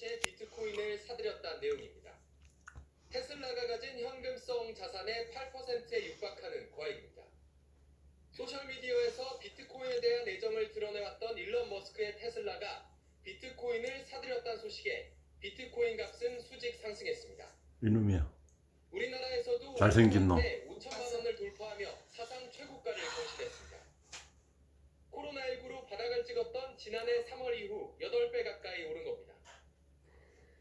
채 비트코인을 사들였다는 내용입니다. 테슬라가 가진 현금성 자산의 8%에 육박하는 과잉입니다. 소셜미디어에서 비트코인에 대한 애정을 드러내왔던 일론 머스크의 테슬라가 비트코인을 사들였다는 소식에 비트코인 값은 수직 상승했습니다. 이놈이야. 우리나라에서도 잘생긴 놈. 5천만 원을 돌파하며 사상 최고가를 경신했습니다. 코로나19로 바닥을 찍었던 지난해 3월 이후 8배 가까이 오른 겁니다.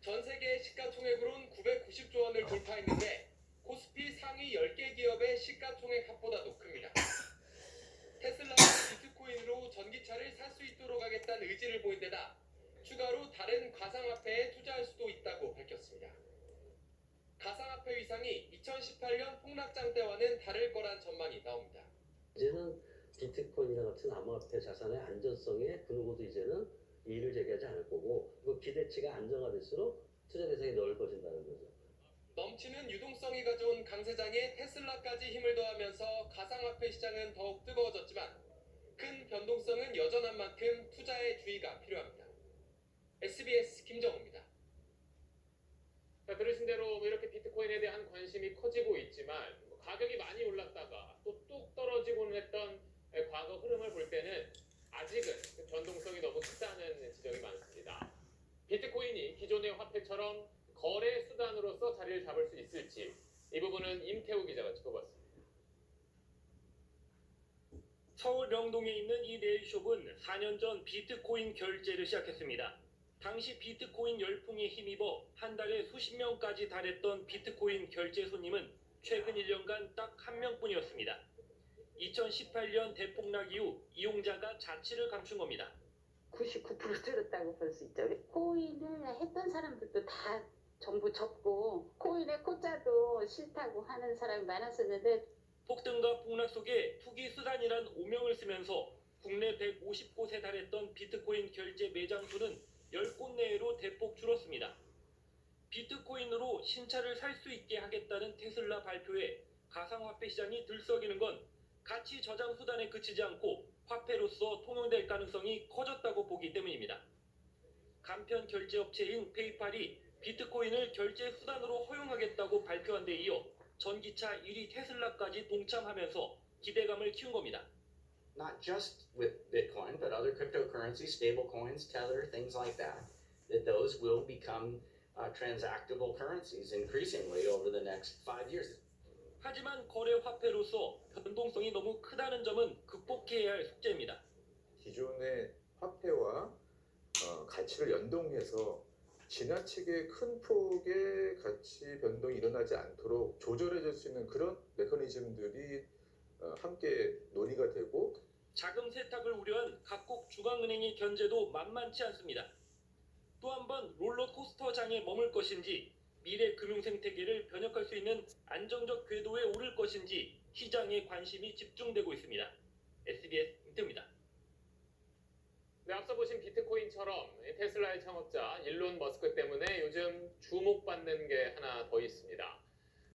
전 세계 시가총액으론 990조 원을 돌파했는데 코스피 상위 10개 기업의 시가총액 합보다도 큽니다. 테슬라가 비트코인으로 전기차를 살 수 있도록 하겠다는 의지를 보인 데다 추가로 다른 가상화폐에 투자할 수도 있다고 밝혔습니다. 가상화폐 위상이 2018년 폭락장 때와는 다를 거란 전망이 나옵니다. 이제는 비트코인이나 같은 암호화폐 자산의 안전성에 그 누구도 이제는 이의를 제기하지 않을 거고 그 기대치가 안정화될수록 투자 대상이 넓어진다는 거죠. 넘치는 유동성이 가져온 강세장에 테슬라까지 힘을 더하면서 가상화폐 시장은 더욱 뜨거워졌지만 큰 변동성은 여전한 만큼 투자에 주의가 필요합니다. SBS 김정우입니다. 자, 들으신 대로 뭐 이렇게 비트코인에 대한 관심이 커지고 있지만 뭐 가격이 많이 올랐다가 또 뚝 떨어지고는 했던 에, 과거 흐름을 볼 때는 아직은 그 변동성 크다는 지적이 많습니다. 비트코인이 기존의 화폐처럼 거래 수단으로서 자리를 잡을 수 있을지 이 부분은 임태우 기자가 짚어봤습니다. 서울 명동에 있는 이 네일숍은 4년 전 비트코인 결제를 시작했습니다. 당시 비트코인 열풍에 힘입어 한 달에 수십 명까지 달했던 비트코인 결제 손님은 최근 1년간 딱 한 명뿐이었습니다. 2018년 대폭락 이후 이용자가 자취를 감춘 겁니다. 99% 줄었다고 볼 수 있죠. 코인을 했던 사람들도 다 전부 접고 코인의 코자도 싫다고 하는 사람이 많았었는데 폭등과 폭락 속에 투기 수단이란 오명을 쓰면서 국내 150곳에 달했던 비트코인 결제 매장 수는 10곳 내외로 대폭 줄었습니다. 비트코인으로 신차를 살 수 있게 하겠다는 테슬라 발표에 가상화폐 시장이 들썩이는 건 가치 저장 수단에 그치지 않고 화폐로서 통용될 가능성이 커졌다고 보기 때문입니다. 간편 결제 업체인 페이팔이 비트코인을 결제 수단으로 허용하겠다고 발표한 데 이어 전기차 1위 테슬라까지 동참하면서 기대감을 키운 겁니다. not just with Bitcoin, but other cryptocurrencies, stable coins, Tether, things like that, that those will become uh, transactable currencies increasingly over the next five years. 하지만 거래 화폐로서 변동성이 너무 크다는 점은 극복해야 할 숙제입니다. 기존의 화폐와 어, 가치를 연동해서 지나치게 큰 폭의 가치 변동이 일어나지 않도록 조절해줄 수 있는 그런 메커니즘들이 어, 함께 논의가 되고 자금 세탁을 우려한 각국 중앙은행의 견제도 만만치 않습니다. 또 한 번 롤러코스터 장에 머물 것인지 미래 금융 생태계를 변혁할 수 있는 안정적 궤도에 오를 것인지 시장에 관심이 집중되고 있습니다. SBS 임태입니다. 네, 앞서 보신 비트코인처럼 테슬라의 창업자 일론 머스크 때문에 요즘 주목받는 게 하나 더 있습니다.